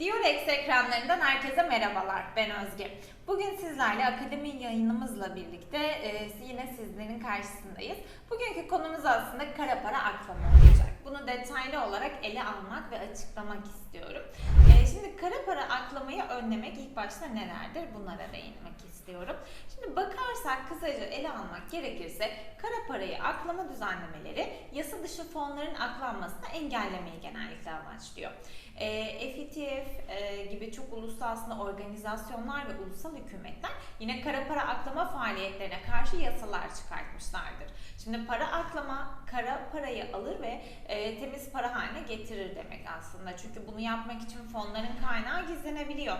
Diyorex ekranlarından herkese merhabalar. Ben Özge. Bugün sizlerle akademi yayınımızla birlikte e, yine sizlerin karşısındayız. Bugünkü konumuz aslında kara para aklama olacak. Bunu detaylı olarak ele almak ve açıklamak istiyorum. E, şimdi kara para aklamayı önlemek ilk başta nelerdir? Bunlara değinmek istiyorum. Şimdi bakarsak kısaca ele almak gerekirse kara parayı aklama düzenlemeleri yasa dışı fonların aklanmasını engellemeyi genellikle amaçlıyor. E, FETF e, gibi çok uluslararası organizasyonlar ve ulusal hükümetler yine kara para aklama faaliyetlerine karşı yasalar çıkartmışlardır. Şimdi para aklama kara parayı alır ve e, temiz para haline getirir demek aslında. Çünkü bunu yapmak için fonların kaynağı gizlenebiliyor.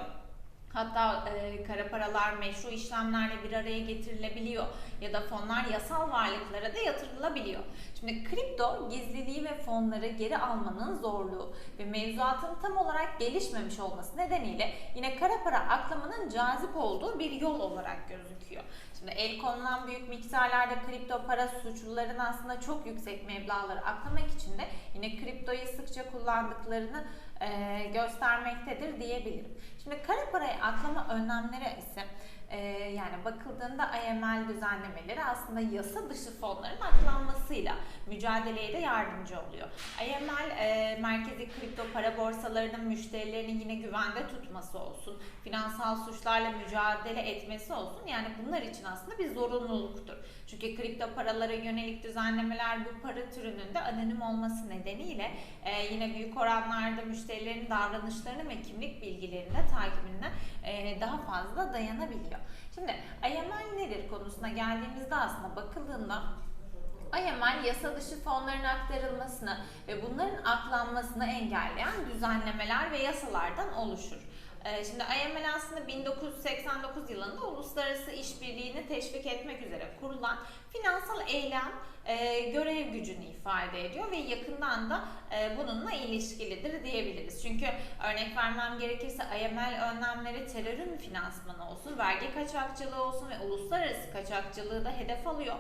Hatta e, kara paralar meşru işlemlerle bir araya getirilebiliyor ya da fonlar yasal varlıklara da yatırılabiliyor. Şimdi kripto gizliliği ve fonları geri almanın zorluğu ve mevzuatın tam olarak gelişmemiş olması nedeniyle yine kara para aklamanın cazip olduğu bir yol olarak gözüküyor. Şimdi el konulan büyük miktarlarda kripto para suçluların aslında çok yüksek meblağları aklamak için de yine kriptoyu sıkça kullandıklarını göstermektedir diyebilirim. Şimdi kara parayı aklama önlemleri ise e, yani bakıldığında IML düzenlemeleri aslında yasa dışı fonların aklanmasıyla mücadeleye de yardımcı oluyor. IML e, merkezi kripto para borsalarının müşterilerini yine güvende tutması olsun, finansal suçlarla mücadele etmesi olsun yani bunlar için aslında bir zorunluluktur. Çünkü kripto paralara yönelik düzenlemeler bu para türünün de anonim olması nedeniyle e, yine büyük oranlarda müşterilerin davranışlarını ve kimlik bilgilerini de takibine e, daha fazla dayanabiliyor. Şimdi IML nedir konusuna geldiğimizde aslında bakıldığında IML yasa dışı fonların aktarılmasını ve bunların aklanmasını engelleyen düzenlemeler ve yasalardan oluşur. Ee, Şimdi IML aslında 1989 yılında uluslararası işbirliğini teşvik etmek üzere kurulan finansal eylem e, görev gücünü ifade ediyor ve yakından da e, bununla ilişkilidir diyebiliriz. Çünkü örnek vermem gerekirse IML önlemleri terörün finansmanı olsun, vergi kaçakçılığı olsun ve uluslararası kaçakçılığı da hedef alıyor.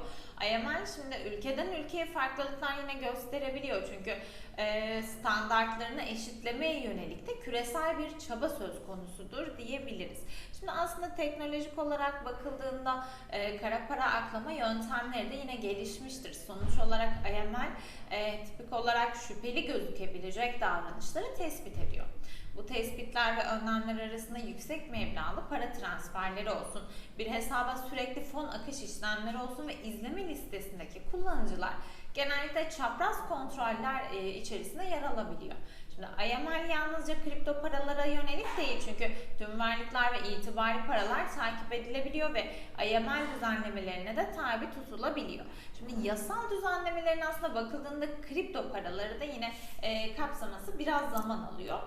IML şimdi ülkeden ülkeye farklılıklar yine gösterebiliyor çünkü e, standartlarını eşitlemeye yönelik de küresel bir çaba söz konusudur diyebiliriz. Şimdi aslında teknolojik olarak bakıldığında e, kara para aklama yöntemleri de yine gelişmiştir. Sonuç olarak IML e, tipik olarak şüpheli gözükebilecek davranışları tespit ediyor. Bu tespitler ve önlemler arasında yüksek meblağlı para transferleri olsun, bir hesaba sürekli fon akış işlemleri olsun ve izleme listesindeki kullanıcılar genellikle çapraz kontroller e, içerisinde yer alabiliyor. IML yalnızca kripto paralara yönelik değil çünkü tüm varlıklar ve itibari paralar takip edilebiliyor ve IML düzenlemelerine de tabi tutulabiliyor. Şimdi yasal düzenlemelerin aslında bakıldığında kripto paraları da yine e, kapsaması biraz zaman alıyor.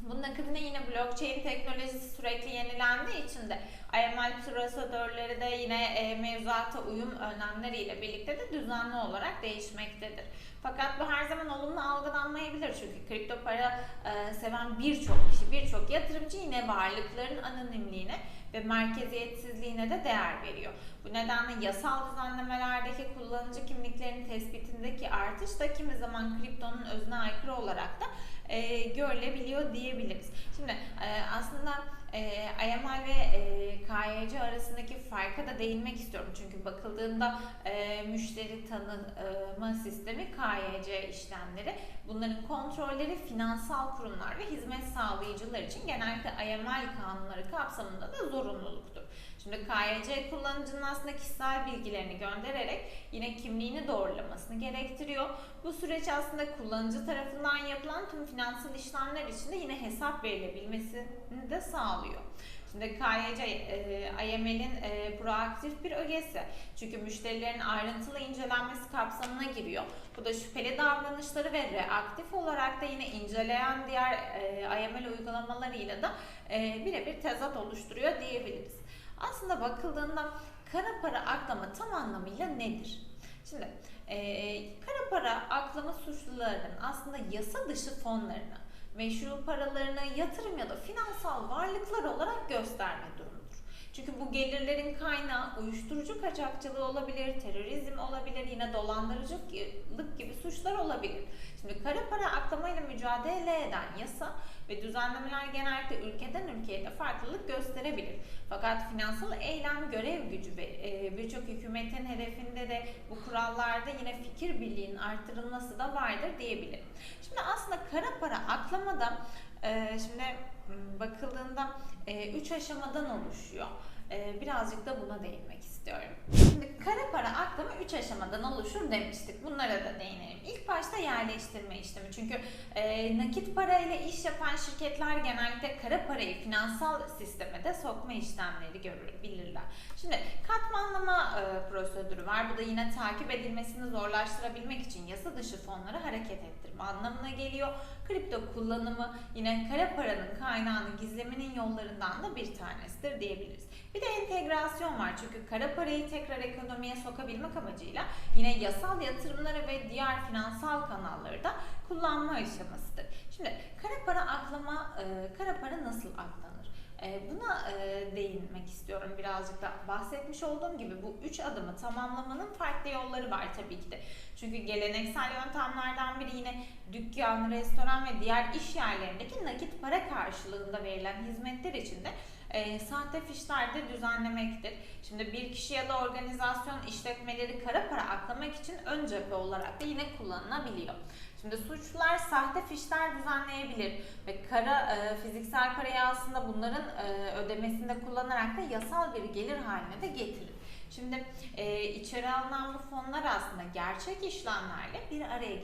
Bunun akabinde yine blockchain teknolojisi sürekli yenilendiği için de IML prosedürleri de yine e, mevzuata uyum önlemleriyle birlikte de düzenli olarak değişmektedir. Fakat bu her zaman olumlu algılanmayabilir çünkü kripto para e, seven birçok kişi, birçok yatırımcı yine varlıkların anonimliğine ve merkeziyetsizliğine de değer veriyor. Bu nedenle yasal düzenlemelerdeki kullanıcı kimliklerinin tespitindeki artış da kimi zaman kriptonun özüne aykırı olarak da e, görülebiliyor diyebiliriz. Şimdi e, aslında e, IML ve e, KYC arasındaki farka da değinmek istiyorum. Çünkü bakıldığında e, müşteri tanıma sistemi KYC işlemleri bunların kontrolleri finansal kurumlar ve hizmet sağlayıcılar için genellikle IML kanunları kapsamında da zorunluluktur. Şimdi KYC kullanıcının aslında kişisel bilgilerini göndererek yine kimliğini doğrulamasını gerektiriyor. Bu süreç aslında kullanıcı tarafından yapılan tüm finansal işlemler için de yine hesap verilebilmesini de sağlıyor. Şimdi KYC e, IML'in e, proaktif bir ögesi. Çünkü müşterilerin ayrıntılı incelenmesi kapsamına giriyor. Bu da şüpheli davranışları ve reaktif olarak da yine inceleyen diğer e, IML uygulamalarıyla da e, birebir tezat oluşturuyor diyebiliriz. Aslında bakıldığında kara para aklama tam anlamıyla nedir? Şimdi e, kara para aklama suçlularının aslında yasa dışı fonlarını, meşru paralarını yatırım ya da finansal varlıklar olarak gösterme durumudur. Çünkü bu gelirlerin kaynağı uyuşturucu kaçakçılığı olabilir, terörizm olabilir, yine dolandırıcılık gibi suçlar olabilir. Şimdi kara para aklamayla mücadele eden yasa ve düzenlemeler genellikle ülkeden ülkeye de farklılık gösterebilir. Fakat finansal eylem görev gücü ve e, birçok hükümetin hedefinde de bu kurallarda yine fikir birliğinin artırılması da vardır diyebilirim. Şimdi aslında kara para aklamada e, şimdi bakıldığında 3 aşamadan oluşuyor. E, birazcık da buna değinmek istiyorum. Şimdi kara para aklama 3 aşamadan oluşur demiştik. Bunlara da değinelim. İlk başta yerleştirme işlemi. Çünkü e, nakit parayla iş yapan şirketler genellikle kara parayı finansal sisteme de sokma işlemleri görür, bilirler. Şimdi katmanlama e, prosedürü var. Bu da yine takip edilmesini zorlaştırabilmek için yasa dışı fonları hareket ettirme anlamına geliyor. Kripto kullanımı yine kara paranın kaynağını gizlemenin yollarından da bir tanesidir diyebiliriz. Bir de entegrasyon var çünkü kara parayı tekrar ekonomiye sokabilmek amacıyla yine yasal yatırımları ve diğer finansal kanalları da kullanma aşamasıdır. Şimdi kara para aklama, e, kara para nasıl aklanır? E, Buna e, değinmek istiyorum birazcık da bahsetmiş olduğum gibi bu üç adımı tamamlamanın farklı yolları var tabii ki de. Çünkü geleneksel yöntemlerden biri yine dükkan, restoran ve diğer iş yerlerindeki nakit para karşılığında verilen hizmetler için de e, sahte fişler de düzenlemektir. Şimdi bir kişi ya da organizasyon işletmeleri kara para aklamak için ön cephe olarak da yine kullanılabiliyor. Şimdi suçlular sahte fişler düzenleyebilir ve kara e, fiziksel parayı aslında bunların e, ödemesinde kullanarak da yasal bir gelir haline de getirir. Şimdi e, içeri alınan bu fonlar aslında gerçek işlemlerle bir araya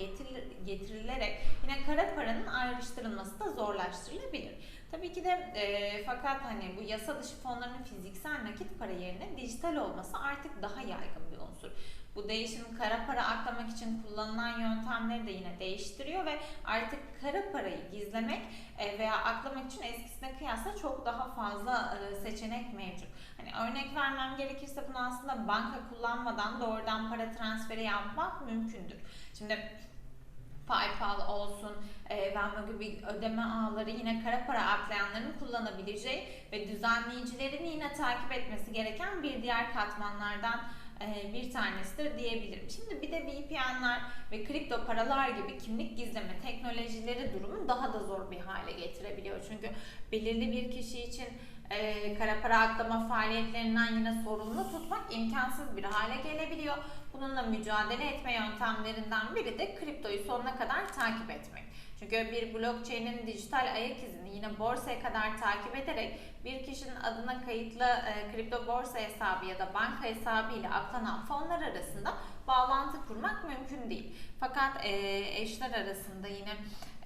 getirilerek yine kara paranın ayrıştırılması da zorlaştırılabilir. Tabii ki de e, fakat hani bu yasa dışı fonların fiziksel nakit para yerine dijital olması artık daha yaygın bir unsur. Bu değişim kara para aklamak için kullanılan yöntemleri de yine değiştiriyor ve artık kara parayı gizlemek e, veya aklamak için eskisine kıyasla çok daha fazla e, seçenek mevcut. Hani örnek vermem gerekirse bunu aslında banka kullanmadan doğrudan para transferi yapmak mümkündür. Şimdi PayPal olsun, e, Venmo gibi ödeme ağları yine kara para aklayanların kullanabileceği ve düzenleyicilerin yine takip etmesi gereken bir diğer katmanlardan e, bir tanesidir diyebilirim. Şimdi bir de VPN'ler ve kripto paralar gibi kimlik gizleme teknolojileri durumu daha da zor bir hale getirebiliyor. Çünkü belirli bir kişi için e, kara para aklama faaliyetlerinden yine sorumlu tutmak imkansız bir hale gelebiliyor. Bununla mücadele etme yöntemlerinden biri de kriptoyu sonuna kadar takip etmek. Çünkü bir blockchain'in dijital ayak izini yine borsaya kadar takip ederek bir kişinin adına kayıtlı e, kripto borsa hesabı ya da banka hesabı ile aklanan fonlar arasında bağlantı kurmak mümkün değil. Fakat e, eşler arasında yine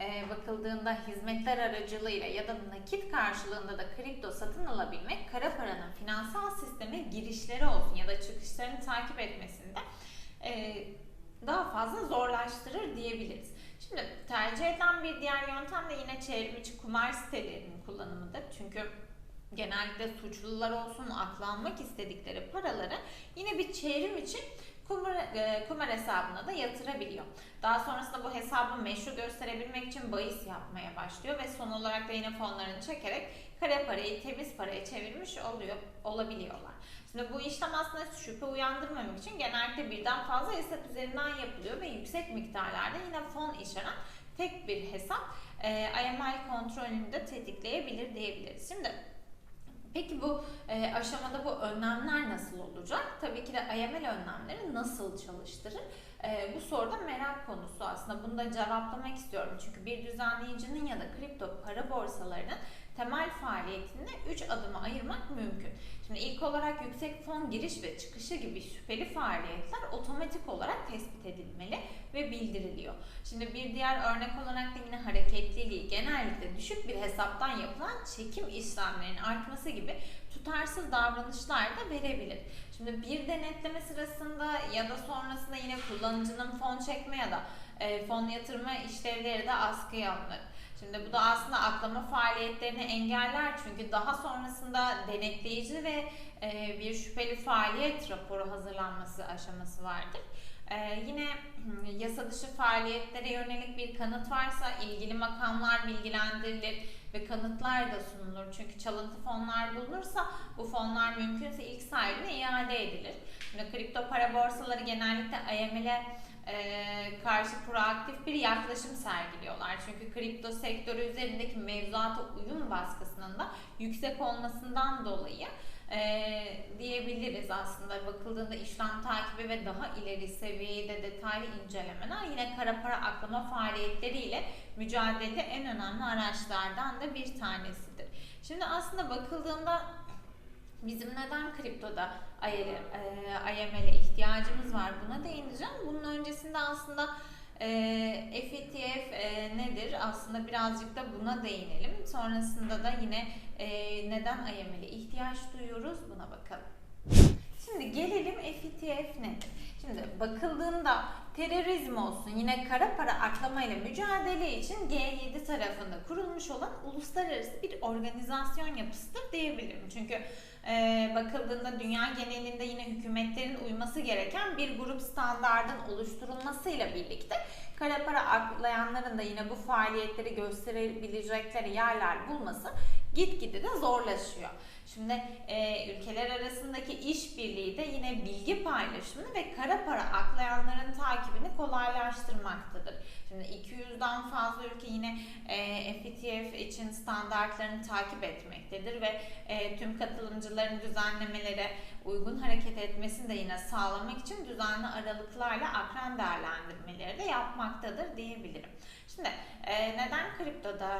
e, bakıldığında hizmetler aracılığıyla ya da nakit karşılığında da kripto satın alabilmek kara paranın finansal sisteme girişleri olsun ya da çıkışlarını takip etmesinde e, daha fazla zorlaştırır diyebiliriz. Şimdi tercih edilen bir diğer yöntem de yine çevrimiçi kumar sitelerinin kullanımıdır. Çünkü genellikle suçlular olsun aklanmak istedikleri paraları yine bir çevrim için kumar, e, kumar hesabına da yatırabiliyor. Daha sonrasında bu hesabı meşru gösterebilmek için bahis yapmaya başlıyor ve son olarak da yine fonlarını çekerek kara parayı temiz paraya çevirmiş oluyor olabiliyorlar. Şimdi bu işlem aslında şüphe uyandırmamak için genellikle birden fazla hesap üzerinden yapılıyor ve yüksek miktarlarda yine fon içeren tek bir hesap e, IML kontrolünü de tetikleyebilir diyebiliriz. Şimdi Peki bu e, aşamada bu önlemler nasıl olacak? Tabii ki de IML önlemleri nasıl çalıştırır? E, bu soruda merak konusu aslında. Bunu da cevaplamak istiyorum. Çünkü bir düzenleyicinin ya da kripto para borsalarının temel faaliyetini 3 adıma ayırmak mümkün. Şimdi ilk olarak yüksek fon giriş ve çıkışı gibi şüpheli faaliyetler otomatik olarak tespit edilmeli ve bildiriliyor. Şimdi bir diğer örnek olarak da yine hareketliliği genellikle düşük bir hesaptan yapılan çekim işlemlerinin artması gibi tutarsız davranışlar da verebilir. Şimdi bir denetleme sırasında ya da sonrasında yine kullanıcının fon çekme ya da e, fon yatırma işlevleri de askıya alınır. Şimdi bu da aslında aklama faaliyetlerini engeller çünkü daha sonrasında denetleyici ve e, bir şüpheli faaliyet raporu hazırlanması aşaması vardır. Ee, yine yasa dışı faaliyetlere yönelik bir kanıt varsa ilgili makamlar bilgilendirilir ve kanıtlar da sunulur. Çünkü çalıntı fonlar bulunursa bu fonlar mümkünse ilk sahibine iade edilir. Şimdi kripto para borsaları genellikle IML'e e, karşı proaktif bir yaklaşım sergiliyorlar. Çünkü kripto sektörü üzerindeki mevzuata uyum baskısının da yüksek olmasından dolayı e, diyebiliriz aslında bakıldığında işlem takibi ve daha ileri seviyede detaylı incelemeler yine kara para aklama faaliyetleriyle mücadele en önemli araçlardan da bir tanesidir. Şimdi aslında bakıldığında bizim neden kriptoda IML'e ihtiyacımız var buna değineceğim. Bunun öncesinde aslında e, FETF e, nedir? Aslında birazcık da buna değinelim. Sonrasında da yine e, neden IML'e ihtiyaç duyuyoruz buna bakalım. Şimdi gelelim FETF nedir? Şimdi bakıldığında terörizm olsun yine kara para aklamayla mücadele için G7 tarafında kurulmuş olan uluslararası bir organizasyon yapısıdır diyebilirim. Çünkü e, bakıldığında dünya genelinde yine hükümetlerin uyması gereken bir grup standardın oluşturulmasıyla birlikte kara para aklayanların da yine bu faaliyetleri gösterebilecekleri yerler bulması gitgide de zorlaşıyor. Şimdi e, ülkeler arasındaki işbirliği de yine bilgi paylaşımını ve kara para aklayanların takibini kolaylaştırmaktadır. Şimdi 200'den fazla ülke yine e, FETF için standartlarını takip etmektedir ve e, tüm katılımcıların düzenlemelere uygun hareket etmesini de yine sağlamak için düzenli aralıklarla akran değerlendirmeleri de yapmaktadır diyebilirim. Şimdi e, neden kriptoda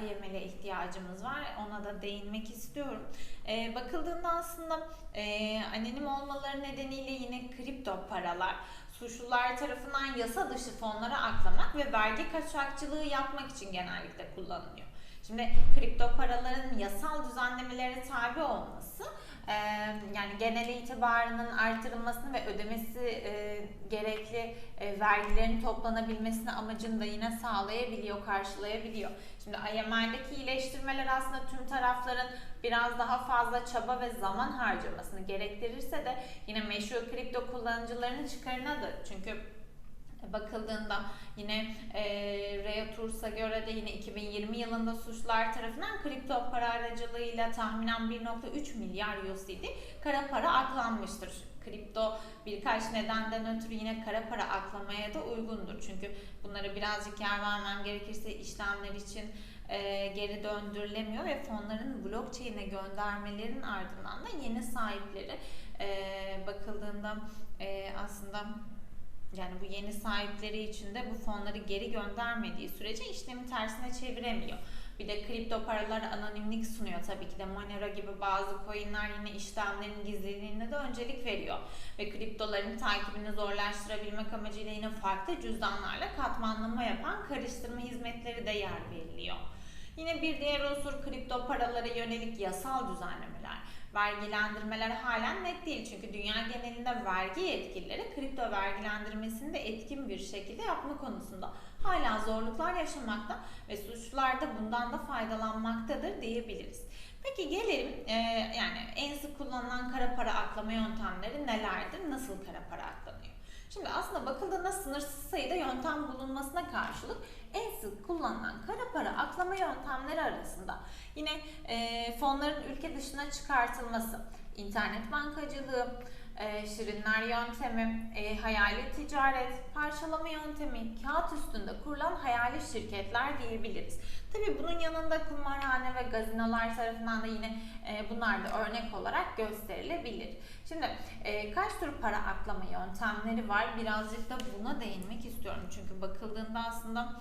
IML'e ihtiyacımız var ona da değinmek istiyorum. E, bakıldığında aslında e, anonim olmaları nedeniyle yine kripto paralar suçlular tarafından yasa dışı fonlara aklamak ve vergi kaçakçılığı yapmak için genellikle kullanılıyor. Şimdi kripto paraların yasal düzenlemelere tabi olması yani genel itibarının artırılmasını ve ödemesi gerekli vergilerin toplanabilmesini amacını da yine sağlayabiliyor, karşılayabiliyor. Şimdi IMR'deki iyileştirmeler aslında tüm tarafların biraz daha fazla çaba ve zaman harcamasını gerektirirse de yine meşhur kripto kullanıcılarının çıkarınadır. Çünkü bakıldığında yine e, Rea Turs'a göre de yine 2020 yılında suçlular tarafından kripto para aracılığıyla tahminen 1.3 milyar USD kara para aklanmıştır. Kripto birkaç nedenden ötürü yine kara para aklamaya da uygundur. Çünkü bunları birazcık yer vermem gerekirse işlemler için e, geri döndürülemiyor ve fonların blockchain'e göndermelerin ardından da yeni sahipleri e, bakıldığında e, aslında yani bu yeni sahipleri için de bu fonları geri göndermediği sürece işlemi tersine çeviremiyor. Bir de kripto paralar anonimlik sunuyor tabii ki de Monero gibi bazı coinler yine işlemlerin gizliliğine de öncelik veriyor. Ve kriptoların takibini zorlaştırabilmek amacıyla yine farklı cüzdanlarla katmanlama yapan karıştırma hizmetleri de yer veriliyor. Yine bir diğer unsur kripto paralara yönelik yasal düzenlemeler. Vergilendirmeler halen net değil çünkü dünya genelinde vergi yetkilileri kripto vergilendirmesini de etkin bir şekilde yapma konusunda hala zorluklar yaşamakta ve suçlular da bundan da faydalanmaktadır diyebiliriz. Peki gelelim e, yani en sık kullanılan kara para aklama yöntemleri nelerdir? Nasıl kara para aklanıyor? Şimdi aslında bakıldığında sınırsız sayıda yöntem bulunmasına karşılık en sık kullanılan kara para aklama yöntemleri arasında. Yine e, fonların ülke dışına çıkartılması, internet bankacılığı, e, şirinler yöntemi, e, hayali ticaret, parçalama yöntemi, kağıt üstünde kurulan hayali şirketler diyebiliriz. Tabi bunun yanında kumarhane ve gazinolar tarafından da yine e, bunlar da örnek olarak gösterilebilir. Şimdi e, kaç tür para aklama yöntemleri var? Birazcık da buna değinmek istiyorum. Çünkü bakıldığında aslında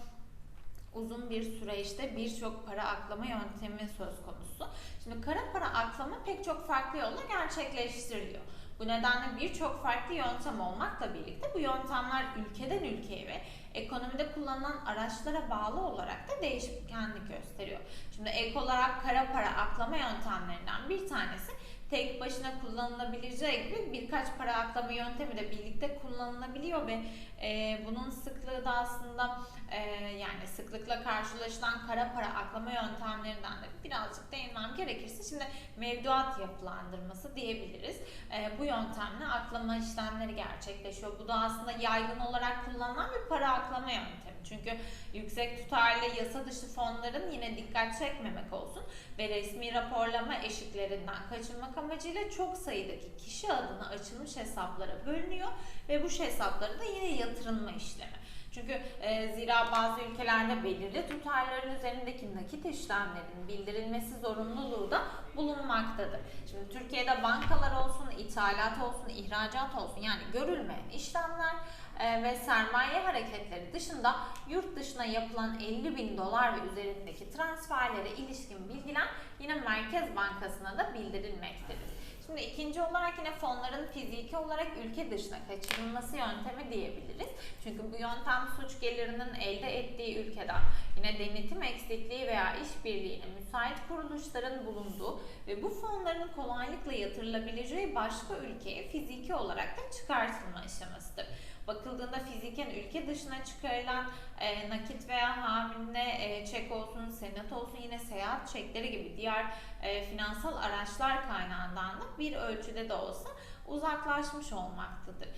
uzun bir süreçte birçok para aklama yöntemi söz konusu. Şimdi kara para aklama pek çok farklı yolla gerçekleştiriliyor. Bu nedenle birçok farklı yöntem olmakla birlikte bu yöntemler ülkeden ülkeye ve ekonomide kullanılan araçlara bağlı olarak da değişkenlik gösteriyor. Şimdi ek olarak kara para aklama yöntemlerinden bir tanesi tek başına kullanılabileceği gibi birkaç para aklama yöntemi de birlikte kullanılabiliyor ve e, bunun sıklığı da aslında e, yani sıklıkla karşılaşılan kara para aklama yöntemlerinden de birazcık değinmem gerekirse şimdi mevduat yapılandırması diyebiliriz. E, bu yöntemle aklama işlemleri gerçekleşiyor. Bu da aslında yaygın olarak kullanılan bir para aklama yöntemi. Çünkü yüksek tutarlı yasa dışı fonların yine dikkat çekmemek olsun ve resmi raporlama eşiklerinden kaçınmak amacıyla çok sayıdaki kişi adına açılmış hesaplara bölünüyor ve bu hesapları da yine yatırım yatırılma işlemi. Çünkü e, zira bazı ülkelerde belirli tutarların üzerindeki nakit işlemlerin bildirilmesi zorunluluğu da bulunmaktadır. Şimdi Türkiye'de bankalar olsun, ithalat olsun, ihracat olsun yani görülmeyen işlemler e, ve sermaye hareketleri dışında yurt dışına yapılan 50 bin dolar ve üzerindeki transferlere ilişkin bilgiler yine Merkez Bankası'na da bildirilmektedir. Şimdi ikinci olarak yine fonların fiziki olarak ülke dışına kaçırılması yöntemi diyebiliriz. Çünkü bu yöntem suç gelirinin elde ettiği ülkeden yine denetim eksikliği veya işbirliğine müsait kuruluşların bulunduğu ve bu fonların kolaylıkla yatırılabileceği başka ülkeye fiziki olarak da çıkartılma aşamasıdır. Bakıldığında fiziken ülke dışına çıkarılan e, nakit veya hamile e, çek olsun, senet olsun yine seyahat çekleri gibi diğer e, finansal araçlar kaynağından da bir ölçüde de olsa uzaklaşmış olmaktadır.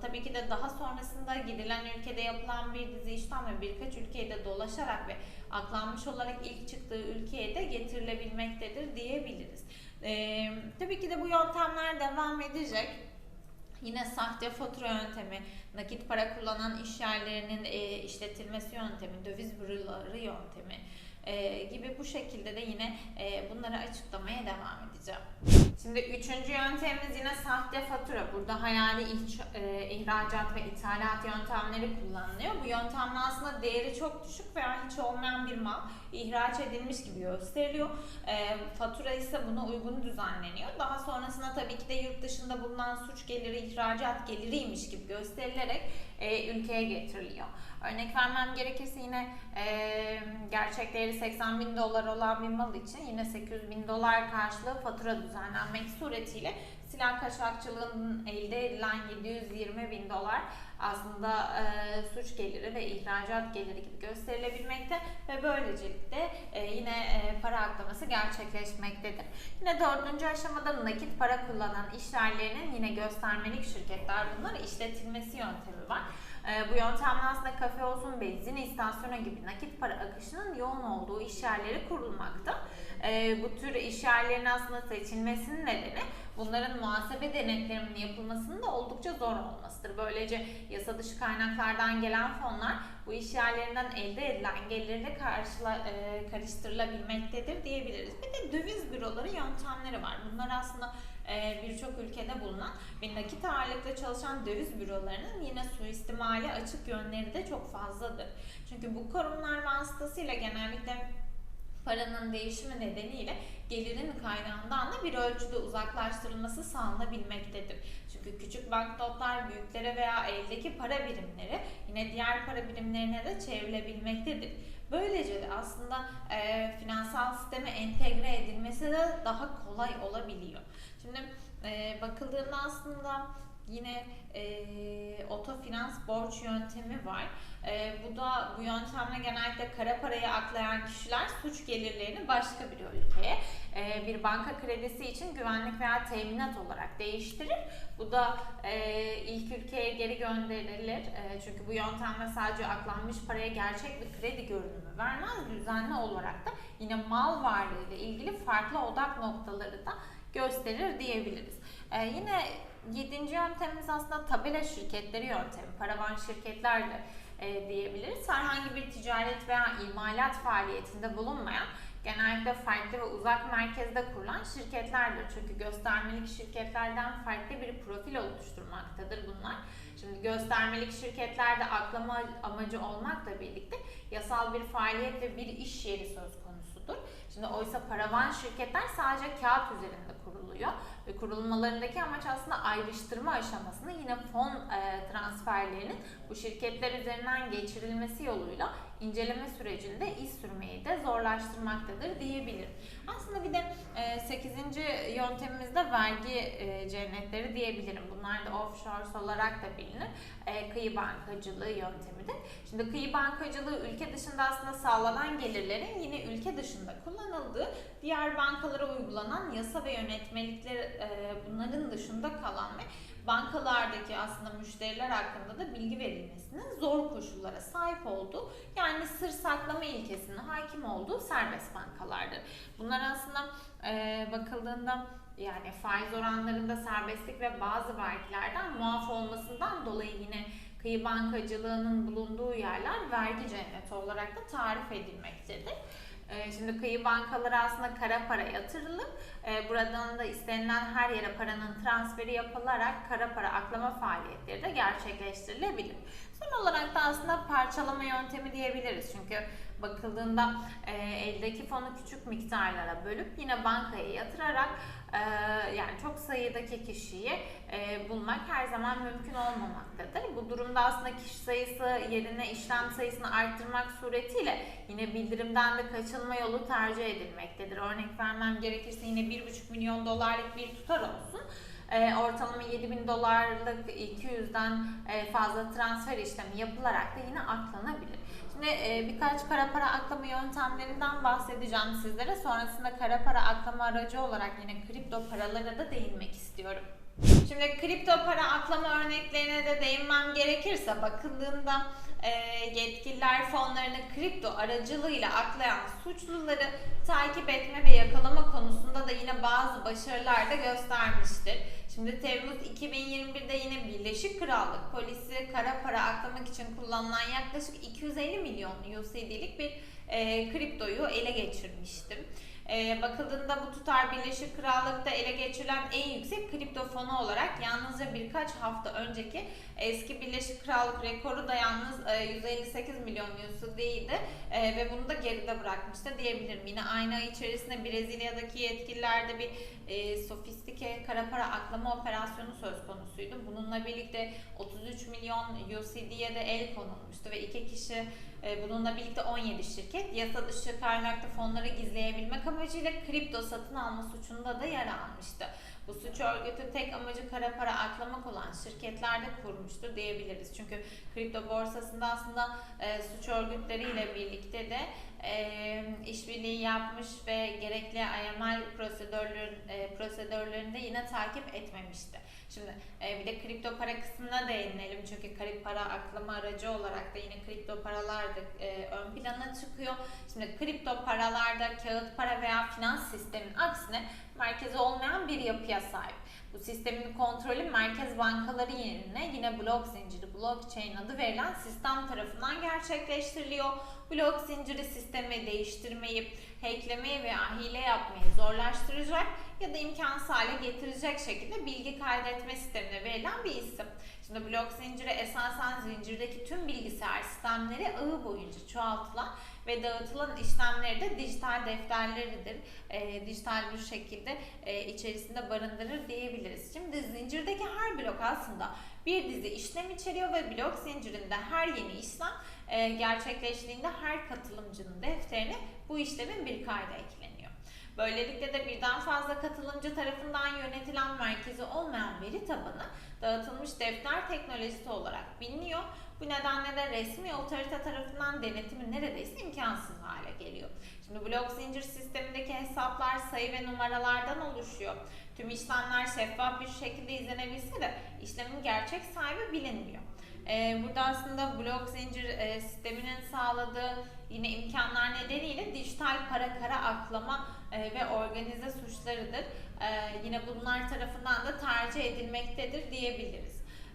Tabii ki de daha sonrasında gidilen ülkede yapılan bir dizi işlem ve birkaç ülkeyi de dolaşarak ve aklanmış olarak ilk çıktığı ülkeye de getirilebilmektedir diyebiliriz. E, tabii ki de bu yöntemler devam edecek. Yine sahte fatura yöntemi, nakit para kullanan iş yerlerinin e, işletilmesi yöntemi, döviz büroları yöntemi e, gibi bu şekilde de yine e, bunları açıklamaya devam edeceğim. Şimdi üçüncü yöntemimiz yine sahte fatura. Burada hayali iç, e, ihracat ve ithalat yöntemleri kullanılıyor. Bu yöntemle aslında değeri çok düşük veya hiç olmayan bir mal ihraç edilmiş gibi gösteriliyor. E, fatura ise buna uygun düzenleniyor. Daha sonrasında tabii ki de yurt dışında bulunan suç geliri ihracat geliriymiş gibi gösterilerek e, ülkeye getiriliyor. Örnek vermem gerekirse yine e, gerçek değeri 80 bin dolar olan bir mal için yine 800 bin dolar karşılığı fatura düzenlenmek suretiyle silah kaçakçılığının elde edilen 720 bin dolar aslında e, suç geliri ve ihracat geliri gibi gösterilebilmekte ve böylelikle e, yine e, para aklaması gerçekleşmektedir. Yine dördüncü aşamada nakit para kullanan işyerlerinin yine göstermelik şirketler bunlar işletilmesi yöntemi var. E, bu yöntemle aslında kafe olsun, benzin istasyonu gibi nakit para akışının yoğun olduğu iş yerleri kurulmakta. E, bu tür iş yerlerinin aslında seçilmesinin nedeni bunların muhasebe denetlerinin yapılmasının da oldukça zor olmasıdır. Böylece yasa dışı kaynaklardan gelen fonlar bu iş yerlerinden elde edilen gelirle karşıla, e, karıştırılabilmektedir diyebiliriz. Bir de döviz büroları yöntemleri var. Bunlar aslında birçok ülkede bulunan ve nakit ağırlıklı çalışan döviz bürolarının yine suistimali açık yönleri de çok fazladır. Çünkü bu kurumlar vasıtasıyla genellikle paranın değişimi nedeniyle gelirin kaynağından da bir ölçüde uzaklaştırılması sağlanabilmektedir. Çünkü küçük banknotlar büyüklere veya eldeki para birimleri yine diğer para birimlerine de çevrilebilmektedir. Böylece de aslında e, finansal sisteme entegre edilmesi de daha kolay olabiliyor. Şimdi e, bakıldığında aslında yine e, otofinans borç yöntemi var. E, bu da bu yöntemle genellikle kara parayı aklayan kişiler suç gelirlerini başka bir ülkeye e, bir banka kredisi için güvenlik veya teminat olarak değiştirir. Bu da e, ilk ülkeye geri gönderilir. E, çünkü bu yöntemle sadece aklanmış paraya gerçek bir kredi görünümü vermez. Düzenli olarak da yine mal varlığı ile ilgili farklı odak noktaları da gösterir diyebiliriz. E, yine yedinci yöntemimiz aslında tabela şirketleri yöntemi. Paravan şirketler de e, diyebiliriz. Herhangi bir ticaret veya imalat faaliyetinde bulunmayan genellikle farklı ve uzak merkezde kurulan şirketlerdir. Çünkü göstermelik şirketlerden farklı bir profil oluşturmaktadır bunlar. Şimdi göstermelik şirketlerde aklama amacı olmakla birlikte yasal bir faaliyet ve bir iş yeri söz konusudur. Şimdi oysa paravan şirketler sadece kağıt üzerinde kuruluyor kurulmalarındaki amaç aslında ayrıştırma aşamasında yine fon e, transferlerinin bu şirketler üzerinden geçirilmesi yoluyla inceleme sürecinde iz sürmeyi de zorlaştırmaktadır diyebilirim. Aslında bir de e, 8. yöntemimizde vergi e, cennetleri diyebilirim. Bunlar da offshore olarak da bilinir. E, kıyı bankacılığı yöntemidir. Şimdi kıyı bankacılığı ülke dışında aslında sağlanan gelirlerin yine ülke dışında kullanıldığı diğer bankalara uygulanan yasa ve yönetmelikler e, bunların dışında kalan ve bankalardaki aslında müşteriler hakkında da bilgi verilmesinin zor koşullara sahip olduğu yani sır saklama ilkesinin hakim olduğu serbest bankalardır. Bunlar aslında e, bakıldığında yani faiz oranlarında serbestlik ve bazı vergilerden muaf olmasından dolayı yine kıyı bankacılığının bulunduğu yerler vergi cenneti olarak da tarif edilmektedir. Ee, Şimdi kıyı bankaları aslında kara para yatırılıp e, buradan da istenilen her yere paranın transferi yapılarak kara para aklama faaliyetleri de gerçekleştirilebilir. Son olarak da aslında parçalama yöntemi diyebiliriz. Çünkü bakıldığında e, eldeki fonu küçük miktarlara bölüp yine bankaya yatırarak e, yani çok sayıdaki kişiyi e, bulmak her zaman mümkün olmamaktadır. Bu durumda aslında kişi sayısı yerine işlem sayısını arttırmak suretiyle yine bildirimden de kaçınma yolu tercih edilmektedir. Örnek vermem gerekirse yine 1,5 milyon dolarlık bir tutar olsun. E, ortalama 7000 dolarlık 200'den e, fazla transfer işlemi yapılarak da yine aklanabilir. Şimdi e, birkaç kara para aklama yöntemlerinden bahsedeceğim sizlere. Sonrasında kara para aklama aracı olarak yine kripto paralara da değinmek istiyorum. Şimdi kripto para aklama örneklerine de değinmem gerekirse bakıldığında e, yetkililer fonlarını kripto aracılığıyla aklayan suçluları takip etme ve yakalama konusunda da yine bazı başarılar da göstermiştir. Şimdi Temmuz 2021'de yine Birleşik Krallık polisi kara para aklamak için kullanılan yaklaşık 250 milyon USD'lik bir e, kriptoyu ele geçirmiştim. E, bakıldığında bu tutar Birleşik Krallık'ta ele geçirilen en yüksek kripto fonu olarak yalnızca birkaç hafta önceki eski Birleşik Krallık rekoru da yalnız e, 158 milyon USD'ydi e, ve bunu da geride bırakmıştı diyebilirim. Yine aynı ay içerisinde Brezilya'daki yetkililerde bir e, sofistike kara para aklama operasyonu söz konusuydu. Bununla birlikte 33 milyon USD'ye de el konulmuştu ve iki kişi bununla birlikte 17 şirket yasa dışı kaynaklı fonları gizleyebilmek amacıyla kripto satın alma suçunda da yer almıştı. Bu suç örgütü tek amacı kara para aklamak olan şirketlerde kurmuştur diyebiliriz. Çünkü kripto borsasında aslında e, suç örgütleriyle birlikte de e, işbirliği yapmış ve gerekli AML prosedürlerin, e, prosedürlerini de yine takip etmemişti. Şimdi e, bir de kripto para kısmına değinelim çünkü kripto para aklama aracı olarak da yine kripto paralar da e, ön plana çıkıyor. Şimdi kripto paralarda kağıt para veya finans sistemin aksine merkezi olmayan bir yapıya sahip. Bu sistemin kontrolü merkez bankaları yerine yine blok zinciri, blockchain adı verilen sistem tarafından gerçekleştiriliyor. Blok zinciri sistemi değiştirmeyi, hacklemeyi veya hile yapmayı zorlaştıracak ya da imkansız hale getirecek şekilde bilgi kaydetme sistemine verilen bir isim. Şimdi blok zinciri esasen zincirdeki tüm bilgisayar sistemleri ağı boyunca çoğaltılan ve dağıtılan işlemleri de dijital defterleridir. E, dijital bir şekilde e, içerisinde barındırır diyebiliriz. Şimdi zincirdeki her blok aslında bir dizi işlem içeriyor ve blok zincirinde her yeni işlem e, gerçekleştiğinde her katılımcının defterine bu işlemin bir kaydı ekleniyor. Böylelikle de birden fazla katılımcı tarafından yönetilen merkezi olmayan veri tabanı dağıtılmış defter teknolojisi olarak biliniyor. Bu nedenle de resmi otorite tarafından denetimi neredeyse imkansız hale geliyor. Şimdi blok zincir sistemindeki hesaplar sayı ve numaralardan oluşuyor. Tüm işlemler şeffaf bir şekilde izlenebilse de işlemin gerçek sahibi bilinmiyor. Ee, burada aslında blok zincir e, sisteminin sağladığı yine imkanlar nedeniyle dijital para kara aklama e, ve organize suçlarıdır. E, yine bunlar tarafından da tercih edilmektedir diyebiliriz.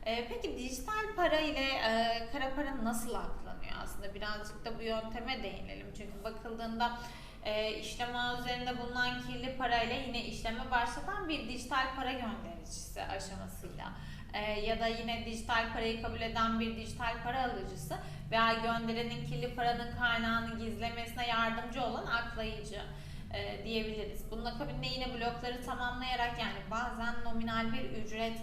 E, peki dijital para ile e, kara para nasıl aklanıyor aslında? Birazcık da bu yönteme değinelim. Çünkü bakıldığında e, işlem üzerinde bulunan kirli parayla yine işleme başlatan bir dijital para göndericisi aşamasıyla e, ya da yine dijital parayı kabul eden bir dijital para alıcısı veya gönderenin kirli paranın kaynağını gizlemesine yardımcı olan aklayıcı e, diyebiliriz. Bunun akabinde yine blokları tamamlayarak yani bazen nominal bir ücret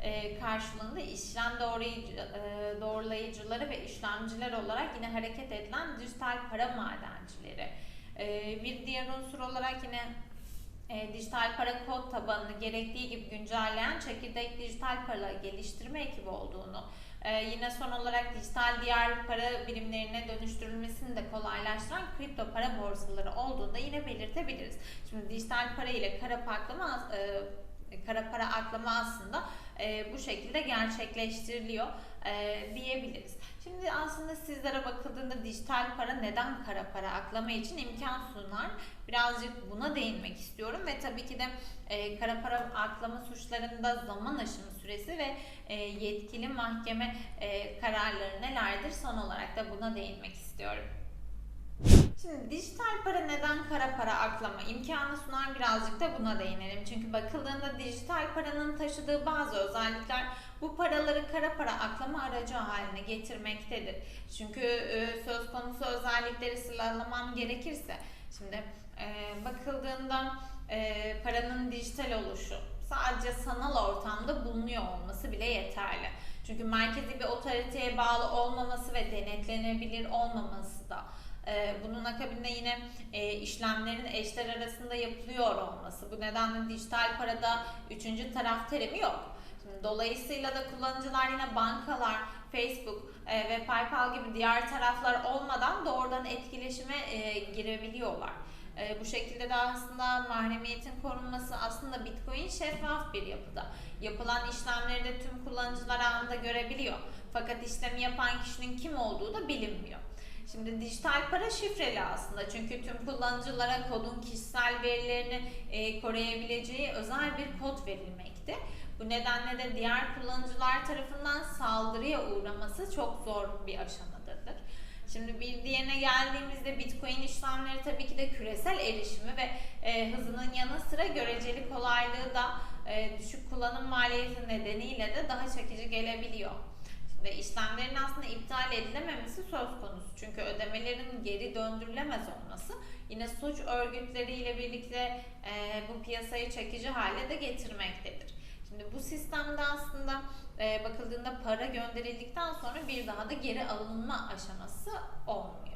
e, karşılığında işlem e, doğrulayıcıları ve işlemciler olarak yine hareket edilen dijital para madencileri. E, bir diğer unsur olarak yine dijital para kod tabanını gerektiği gibi güncelleyen çekirdek dijital para geliştirme ekibi olduğunu, e, yine son olarak dijital diğer para birimlerine dönüştürülmesini de kolaylaştıran kripto para borsaları olduğunu da yine belirtebiliriz. Şimdi dijital para ile kara aklama, e, kara para aklama aslında e, bu şekilde gerçekleştiriliyor. e, diyebiliriz. Şimdi aslında sizlere bakıldığında dijital para neden kara para aklama için imkan sunar? Birazcık buna değinmek istiyorum ve tabii ki de e, kara para aklama suçlarında zaman aşımı süresi ve e, yetkili mahkeme e, kararları nelerdir? Son olarak da buna değinmek istiyorum. Şimdi dijital para neden kara para aklama imkanı sunar birazcık da buna değinelim. Çünkü bakıldığında dijital paranın taşıdığı bazı özellikler bu paraları kara para aklama aracı haline getirmektedir. Çünkü e, söz konusu özellikleri sıralamam gerekirse şimdi e, bakıldığında e, paranın dijital oluşu sadece sanal ortamda bulunuyor olması bile yeterli. Çünkü merkezi bir otoriteye bağlı olmaması ve denetlenebilir olmaması da ee, bunun akabinde yine e, işlemlerin eşler arasında yapılıyor olması. Bu nedenle dijital parada üçüncü taraf terimi yok. Dolayısıyla da kullanıcılar yine bankalar, Facebook e, ve PayPal gibi diğer taraflar olmadan doğrudan etkileşime e, girebiliyorlar. Bu şekilde de aslında mahremiyetin korunması aslında Bitcoin şeffaf bir yapıda. Yapılan işlemleri de tüm kullanıcılar anında görebiliyor. Fakat işlemi yapan kişinin kim olduğu da bilinmiyor. Şimdi dijital para şifreli aslında çünkü tüm kullanıcılara kodun kişisel verilerini e, koruyabileceği özel bir kod verilmekte. Bu nedenle de diğer kullanıcılar tarafından saldırıya uğraması çok zor bir aşamadadır. Şimdi bir diğerine geldiğimizde Bitcoin işlemleri tabii ki de küresel erişimi ve e, hızının yanı sıra göreceli kolaylığı da e, düşük kullanım maliyeti nedeniyle de daha çekici gelebiliyor ve işlemlerin aslında iptal edilememesi söz konusu. Çünkü ödemelerin geri döndürülemez olması yine suç örgütleriyle birlikte e, bu piyasayı çekici hale de getirmektedir. Şimdi bu sistemde aslında e, bakıldığında para gönderildikten sonra bir daha da geri alınma aşaması olmuyor.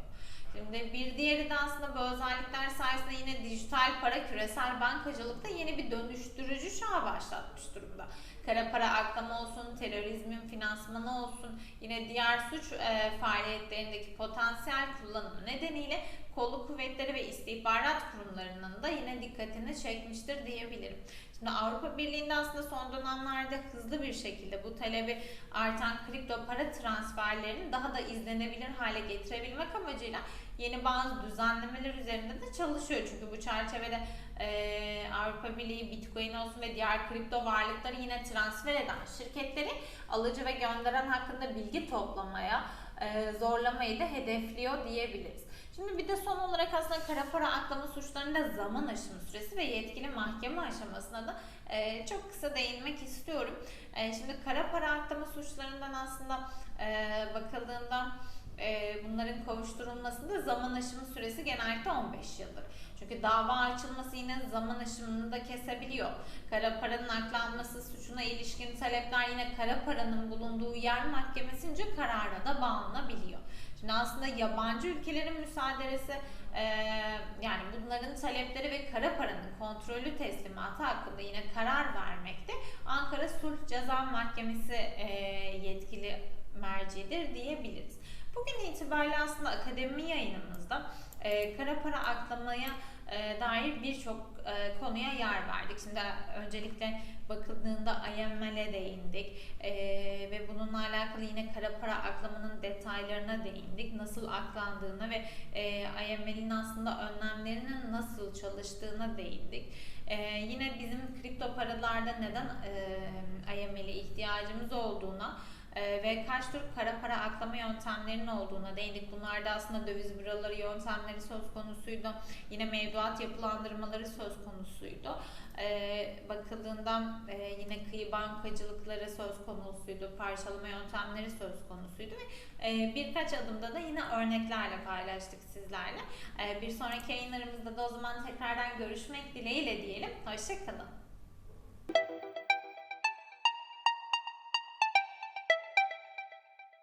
Şimdi bir diğeri de aslında bu özellikler sayesinde yine dijital para küresel bankacılıkta yeni bir dönüştürücü çağ başlatmış durumda. Kara para aklama olsun, terörizmin finansmanı olsun, yine diğer suç e, faaliyetlerindeki potansiyel kullanımı nedeniyle kolluk kuvvetleri ve istihbarat kurumlarının da yine dikkatini çekmiştir diyebilirim. Şimdi Avrupa Birliği'nde aslında son dönemlerde hızlı bir şekilde bu talebi artan kripto para transferlerini daha da izlenebilir hale getirebilmek amacıyla yeni bazı düzenlemeler üzerinde de çalışıyor. Çünkü bu çerçevede e, Avrupa Birliği Bitcoin olsun ve diğer kripto varlıkları yine transfer eden şirketleri alıcı ve gönderen hakkında bilgi toplamaya, e, zorlamayı da hedefliyor diyebiliriz. Şimdi bir de son olarak aslında kara para aklama suçlarında zaman aşımı süresi ve yetkili mahkeme aşamasına da e, çok kısa değinmek istiyorum. E, şimdi kara para aklama suçlarından aslında e, bakıldığında e, bunların kovuşturulmasında zaman aşımı süresi genellikle 15 yıldır. Çünkü dava açılması yine zaman aşımını da kesebiliyor. Kara paranın aklanması suçuna ilişkin talepler yine kara paranın bulunduğu yer mahkemesince karara da bağlanabiliyor. Şimdi aslında yabancı ülkelerin müsaaderesi e, yani bunların talepleri ve kara paranın kontrollü teslimatı hakkında yine karar vermekte Ankara Sulh Ceza Mahkemesi e, yetkili mercidir diyebiliriz. Bugün itibariyle aslında akademi yayınımızda e, kara para aklamaya e, dair birçok e, konuya yer verdik. Şimdi öncelikle bakıldığında IML'e değindik e, ve bununla alakalı yine kara para aklamanın detaylarına değindik. Nasıl aklandığını ve e, IML'in aslında önlemlerinin nasıl çalıştığına değindik. Ee, yine bizim kripto paralarda neden e, IML'e ihtiyacımız olduğuna e, ve kaç tür kara para aklama yöntemlerinin olduğuna değindik. Bunlarda aslında döviz büroları yöntemleri söz konusuydu. Yine mevduat yapılandırmaları söz konusuydu. E, bakıldığında e, yine kıyı bankacılıkları söz konusuydu. Parçalama yöntemleri söz konusuydu ve e, birkaç adımda da yine örneklerle paylaştık sizlerle. E, bir sonraki yayınlarımızda da o zaman tekrardan görüşmek dileğiyle diyelim. Hoşçakalın.